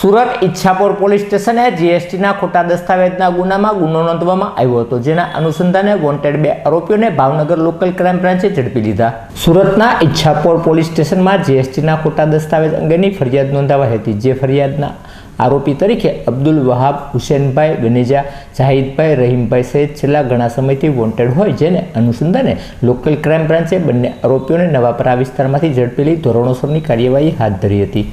Surat Ichchhapor police સ્ટેશને જીએસટીના ખોટા દસ્તાવેજના ગુનામાં ગુનો નોંધવામાં આવ્યો હતો. જેના અનુસંધાને વોન્ટેડ બે આરોપીઓને ભાવનગર લોકલ ક્રાઇમ બ્રાન્ચે ઝડપી લીધા. સુરતના ઈચ્છાપોર પોલીસ સ્ટેશનમાં જીએસટીના ખોટા દસ્તાવેજ અંગેની ફરિયાદ નોંધાવાઈ હતી. જે ફરિયાદના આરોપી તરીકે અબ્દુલ વહાબ, હુસેનભાઈ, ગનેજા, જાહિદભાઈ, રહીમભાઈ સહિત છેલ્લા ઘણા સમયથી વોન્ટેડ હોય જેને અનુસંધાને લોકલ ક્રાઇમ બ્રાન્ચે બંને આરોપીઓને નવાપરા વિસ્તારમાંથી ઝડપેલી ધોરણોસરની કાર્યવાહી હાથ ધરી હતી.